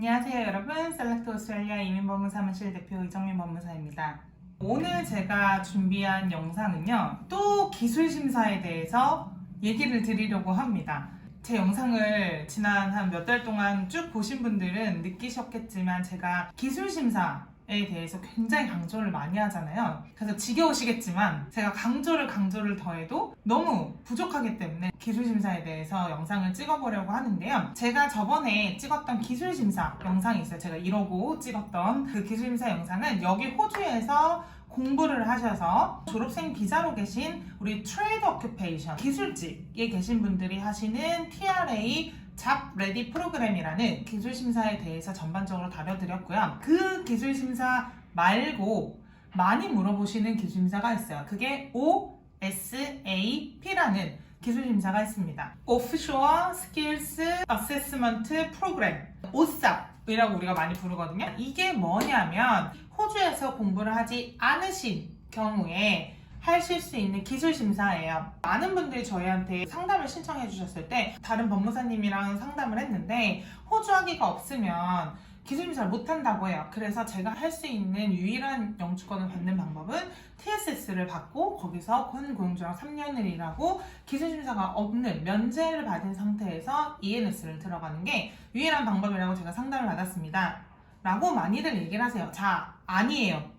안녕하세요 여러분. 셀렉트 오스트레일리아 이민법무사무실 대표 이정민 법무사입니다. 오늘 제가 준비한 영상은요 또 기술심사에 대해서 얘기를 드리려고 합니다. 제 영상을 지난 한 몇 달 동안 쭉 보신 분들은 느끼셨겠지만 제가 기술심사 에 대해서 굉장히 강조를 많이 하잖아요. 그래서 지겨우시겠지만 제가 강조를 강조를 더해도 너무 부족하기 때문에 기술심사에 대해서 영상을 찍어보려고 하는데요. 제가 저번에 찍었던 기술심사 영상이 있어요. 제가 이러고 찍었던 그 기술심사 영상은 여기 호주에서 공부를 하셔서 졸업생 비자로 계신 우리 트레이드 오큐페이션 기술직에 계신 분들이 하시는 TRA 잡 레디 프로그램이라는 기술 심사에 대해서 전반적으로 다뤄드렸고요. 그 기술 심사 말고 많이 물어보시는 기술 심사가 있어요. 그게 OSAP라는 기술 심사가 있습니다. Offshore Skills Assessment Program, OSAP이라고 우리가 많이 부르거든요. 이게 뭐냐면 호주에서 공부를 하지 않으신 경우에 하실 수 있는 기술 심사예요. 많은 분들이 저희한테 상담을 신청해 주셨을 때 다른 법무사님이랑 상담을 했는데 호주 학위가 없으면 기술 심사를 못 한다고 해요. 그래서 제가 할 수 있는 유일한 영주권을 받는 방법은 TSS를 받고 거기서 군 고용주랑 3년을 일하고 기술 심사가 없는 면제를 받은 상태에서 ENS를 들어가는 게 유일한 방법이라고 제가 상담을 받았습니다. 라고 많이들 얘기를 하세요. 자, 아니에요.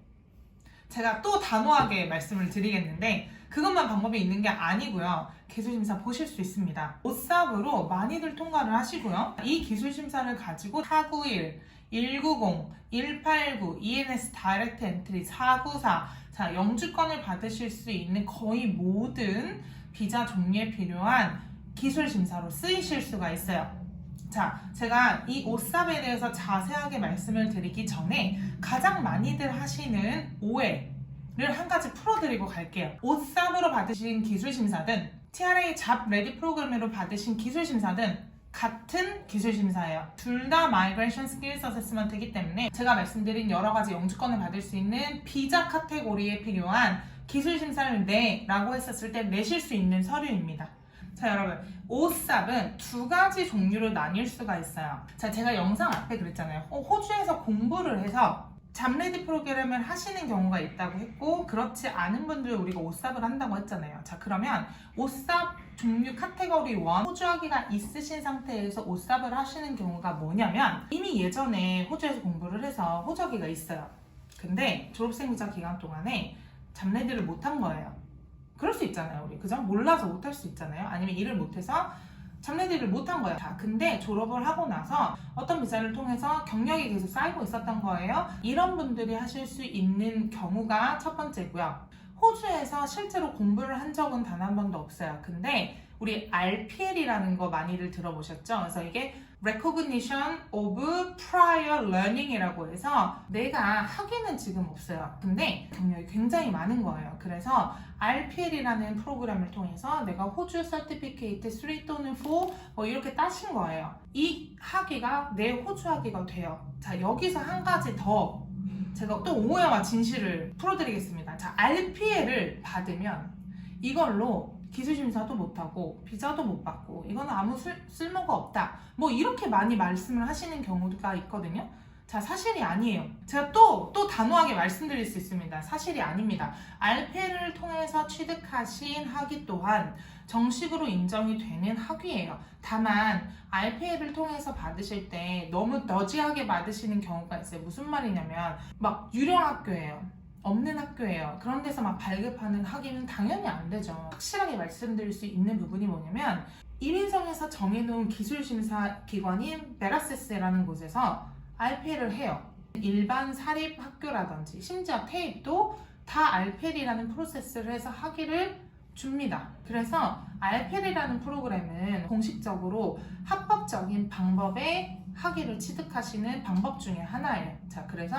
제가 또 단호하게 말씀을 드리겠는데 그것만 방법이 있는 게 아니고요. 기술심사 보실 수 있습니다. 오삽으로 많이들 통과를 하시고요. 이 기술심사를 가지고 491, 190, 189, ENS 다이렉트 엔트리 494, 자 영주권을 받으실 수 있는 거의 모든 비자 종류에 필요한 기술 심사로 쓰이실 수가 있어요. 자, 제가 이 오삽에 대해서 자세하게 말씀을 드리기 전에 가장 많이들 하시는 오해를 한 가지 풀어드리고 갈게요. 오삽으로 받으신 기술심사든 TRA 잡 레디 프로그램으로 받으신 기술심사든 같은 기술심사예요. 둘 다 Migration Skills Assessment이기 때문에 제가 말씀드린 여러 가지 영주권을 받을 수 있는 비자 카테고리에 필요한 기술심사를 내라고 했었을 때 내실 수 있는 서류입니다. 자 여러분 오삽은 두 가지 종류로 나뉠 수가 있어요. 자 제가 영상 앞에 그랬잖아요. 어, 호주에서 공부를 해서 잡레디 프로그램을 하시는 경우가 있다고 했고 그렇지 않은 분들 우리가 오삽을 한다고 했잖아요. 자 그러면 오삽 종류 카테고리 1 호주 학위가 있으신 상태에서 오삽을 하시는 경우가 뭐냐면 이미 예전에 호주에서 공부를 해서 호주 학위가 있어요. 근데 졸업생 비자 기간 동안에 잡레디를 못한 거예요. 그럴 수 있잖아요, 우리. 그죠? 몰라서 못할 수 있잖아요. 아니면 일을 못해서 잡내들을 못한 거예요. 자, 근데 졸업을 하고 나서 어떤 비자를 통해서 경력이 계속 쌓이고 있었던 거예요. 이런 분들이 하실 수 있는 경우가 첫 번째고요. 호주에서 실제로 공부를 한 적은 단 한 번도 없어요. 근데 우리 RPL이라는 거 많이들 들어보셨죠? 그래서 이게 Recognition of Prior Learning이라고 해서 내가 학위는 지금 없어요. 근데 경력이 굉장히 많은 거예요. 그래서 RPL이라는 프로그램을 통해서 내가 호주 서티피케이트 3 또는 4뭐 이렇게 따신 거예요. 이 학위가 내 호주 학위가 돼요. 자, 여기서 한 가지 더 제가 또 오해와 진실을 풀어드리겠습니다. 자, RPL을 받으면 이걸로 기술심사도 못하고 비자도 못 받고 이거는 아무 쓸, 쓸모가 없다. 뭐 이렇게 많이 말씀을 하시는 경우가 있거든요. 자, 사실이 아니에요. 제가 또, 또 단호하게 말씀드릴 수 있습니다. 사실이 아닙니다. 알페를 통해서 취득하신 학위 또한 정식으로 인정이 되는 학위예요. 다만, 알페를 통해서 받으실 때 너무 너지하게 받으시는 경우가 있어요. 무슨 말이냐면, 막 유령 학교예요. 없는 학교예요. 그런 데서 막 발급하는 학위는 당연히 안 되죠. 확실하게 말씀드릴 수 있는 부분이 뭐냐면, 1인성에서 정해놓은 기술심사 기관인 베라세스라는 곳에서 RPL을 해요. 일반 사립 학교라든지 심지어 테이프도 다 RPL이라는 프로세스를 해서 학위를 줍니다. 그래서 RPL이라는 프로그램은 공식적으로 합법적인 방법의 학위를 취득하시는 방법 중에 하나예요. 자, 그래서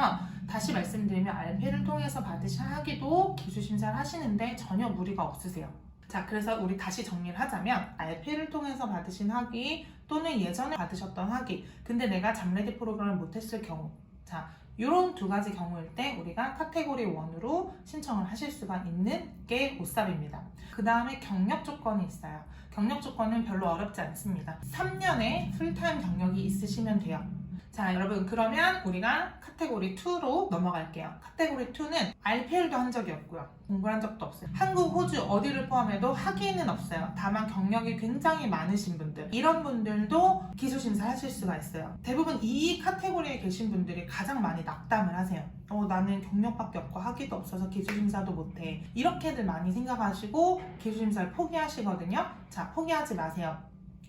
다시 말씀드리면 RPL을 통해서 받으신 학위도 기술 심사를 하시는데 전혀 무리가 없으세요. 자, 그래서 우리 다시 정리를 하자면 RP를 통해서 받으신 학위 또는 예전에 받으셨던 학위 근데 내가 잡레디 프로그램을 못했을 경우 자, 이런 두 가지 경우일 때 우리가 카테고리 1으로 신청을 하실 수가 있는 게 오삽입니다. 그 다음에 경력 조건이 있어요. 경력 조건은 별로 어렵지 않습니다. 3년의 풀타임 경력이 있으시면 돼요. 자, 여러분, 그러면 우리가 카테고리 2로 넘어갈게요. 카테고리 2는 RPL도 한 적이 없고요. 공부를 한 적도 없어요. 한국, 호주 어디를 포함해도 학위는 없어요. 다만 경력이 굉장히 많으신 분들. 이런 분들도 기술심사 하실 수가 있어요. 대부분 이 카테고리에 계신 분들이 가장 많이 낙담을 하세요. 어, 나는 경력밖에 없고 학위도 없어서 기술심사도 못해. 이렇게들 많이 생각하시고 기술심사를 포기하시거든요. 자, 포기하지 마세요.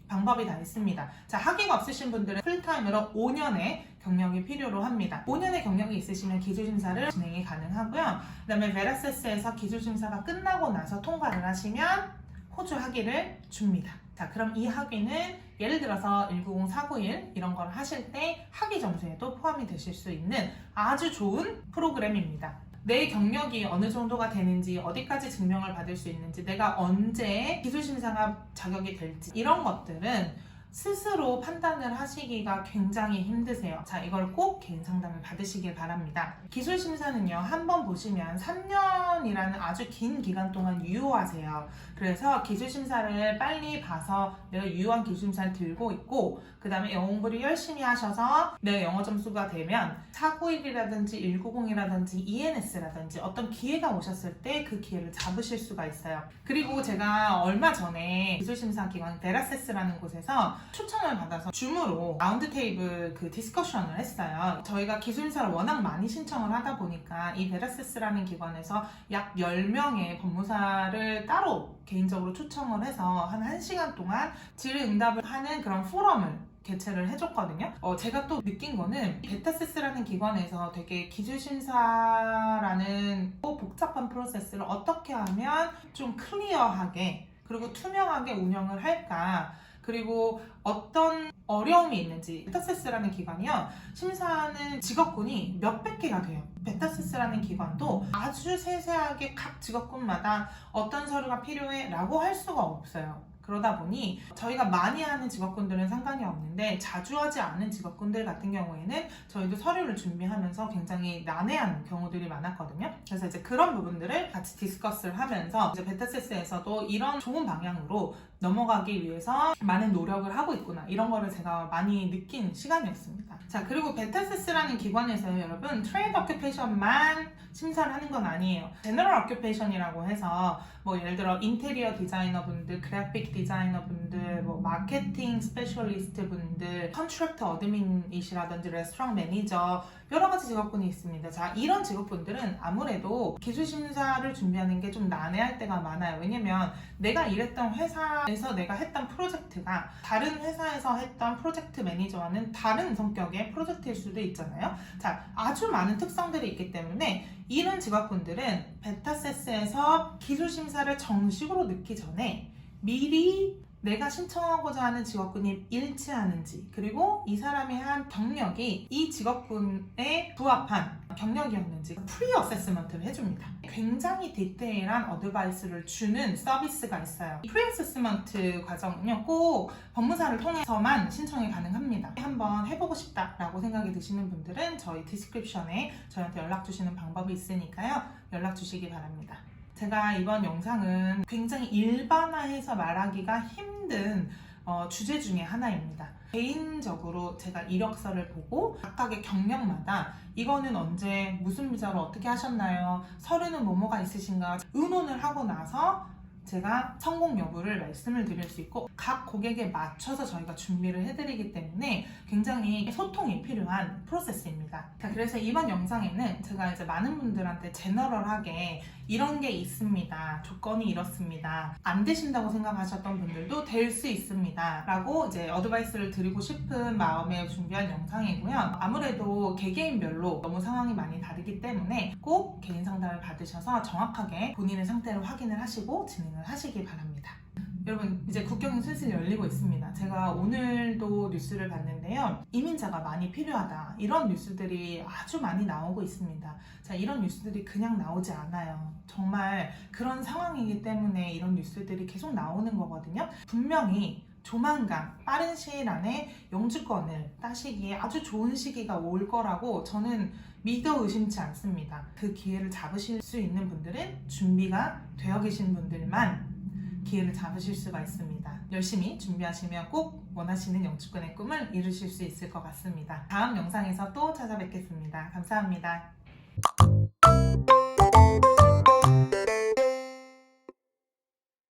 방법이 다 있습니다. 자, 학위가 없으신 분들은 풀타임으로 5년의 경력이 필요로 합니다. 5년의 경력이 있으시면 기술심사를 진행이 가능하고요. 그 다음에 베라세스에서 기술심사가 끝나고 나서 통과를 하시면 호주 학위를 줍니다. 자, 그럼 이 학위는 예를 들어서 190, 491 이런 걸 하실 때 학위 점수에도 포함이 되실 수 있는 아주 좋은 프로그램입니다. 내 경력이 어느 정도가 되는지, 어디까지 증명을 받을 수 있는지, 내가 언제 기술심사가 자격이 될지, 이런 것들은 스스로 판단을 하시기가 굉장히 힘드세요. 자, 이걸 꼭 개인 상담을 받으시길 바랍니다. 기술 심사는요, 한번 보시면 3년이라는 아주 긴 기간 동안 유효하세요. 그래서 기술 심사를 빨리 봐서 내가 유효한 기술 심사를 들고 있고, 그 다음에 영어 공부를 열심히 하셔서 내가 영어 점수가 되면 491이라든지 190이라든지 ENS라든지 어떤 기회가 오셨을 때 그 기회를 잡으실 수가 있어요. 그리고 제가 얼마 전에 기술 심사 기관 데라세스라는 곳에서 추천을 받아서 줌으로 라운드 테이블 그 디스커션을 했어요. 저희가 기술심사를 워낙 많이 신청을 하다 보니까 이 데라세스라는 기관에서 약 10명의 법무사를 따로 개인적으로 초청을 해서 한 1시간 동안 질의응답을 하는 그런 포럼을 개최를 해줬거든요. 어, 제가 또 느낀 거는 베타세스라는 기관에서 되게 기술심사라는 또 복잡한 프로세스를 어떻게 하면 좀 클리어하게 그리고 투명하게 운영을 할까 그리고 어떤 어려움이 있는지 베타세스라는 기관이요. 심사하는 직업군이 몇백 개가 돼요. 베타세스라는 기관도 아주 세세하게 각 직업군마다 어떤 서류가 필요해 라고 할 수가 없어요. 그러다 보니 저희가 많이 하는 직업군들은 상관이 없는데 자주 하지 않은 직업군들 같은 경우에는 저희도 서류를 준비하면서 굉장히 난해한 경우들이 많았거든요. 그래서 이제 그런 부분들을 같이 디스커스를 하면서 이제 베타세스에서도 이런 좋은 방향으로 넘어가기 위해서 많은 노력을 하고 있구나 이런 거를 제가 많이 느낀 시간이었습니다. 자 그리고 베타세스라는 기관에서 여러분 트레이드 어큐페이션만 심사를 하는 건 아니에요. 제너럴 어큐페이션이라고 해서 뭐 예를 들어 인테리어 디자이너 분들, 그래픽 디자이너 분들, 뭐 마케팅 스페셜리스트 분들, 컨트랙터 어드민이시라든지 레스토랑 매니저 여러 가지 직업군이 있습니다. 자, 이런 직업군들은 아무래도 기술 심사를 준비하는 게 좀 난해할 때가 많아요. 왜냐면 내가 일했던 회사에서 내가 했던 프로젝트가 다른 회사에서 했던 프로젝트 매니저와는 다른 성격의 프로젝트일 수도 있잖아요. 자, 아주 많은 특성들이 있기 때문에 이런 직업군들은 베타세스에서 기술 심사를 정식으로 넣기 전에 미리 내가 신청하고자 하는 직업군이 일치하는지 그리고 이 사람이 한 경력이 이 직업군에 부합한 경력이었는지 프리 어세스먼트를 해줍니다. 굉장히 디테일한 어드바이스를 주는 서비스가 있어요. 이 프리 어세스먼트 과정은요 꼭 법무사를 통해서만 신청이 가능합니다. 한번 해보고 싶다라고 생각이 드시는 분들은 저희 디스크립션에 저희한테 연락 주시는 방법이 있으니까요 연락 주시기 바랍니다. 제가 이번 영상은 굉장히 일반화해서 말하기가 힘든 어, 주제 중에 하나입니다. 개인적으로 제가 이력서를 보고 각각의 경력마다 이거는 언제 무슨 비자로 어떻게 하셨나요? 서류는 뭐뭐가 있으신가? 의논을 하고 나서 제가 성공 여부를 말씀을 드릴 수 있고 각 고객에 맞춰서 저희가 준비를 해드리기 때문에 굉장히 소통이 필요한 프로세스입니다. 자, 그래서 이번 영상에는 제가 이제 많은 분들한테 제너럴하게 이런 게 있습니다. 조건이 이렇습니다. 안 되신다고 생각하셨던 분들도 될 수 있습니다. 라고 이제 어드바이스를 드리고 싶은 마음에 준비한 영상이고요. 아무래도 개개인별로 너무 상황이 많이 다르기 때문에 꼭 개인 상담을 받으셔서 정확하게 본인의 상태를 확인을 하시고 진 행을 하시기 바랍니다. 여러분 이제 국경이 슬슬 열리고 있습니다. 제가 오늘도 뉴스를 봤는데요. 이민자가 많이 필요하다. 이런 뉴스들이 아주 많이 나오고 있습니다. 자, 이런 뉴스들이 그냥 나오지 않아요. 정말 그런 상황이기 때문에 이런 뉴스들이 계속 나오는 거거든요. 분명히 조만간 빠른 시일 안에 영주권을 따시기에 아주 좋은 시기가 올 거라고 저는 믿어 의심치 않습니다. 그 기회를 잡으실 수 있는 분들은 준비가 되어 계신 분들만 기회를 잡으실 수가 있습니다. 열심히 준비하시면 꼭 원하시는 영주권의 꿈을 이루실 수 있을 것 같습니다. 다음 영상에서 또 찾아뵙겠습니다. 감사합니다.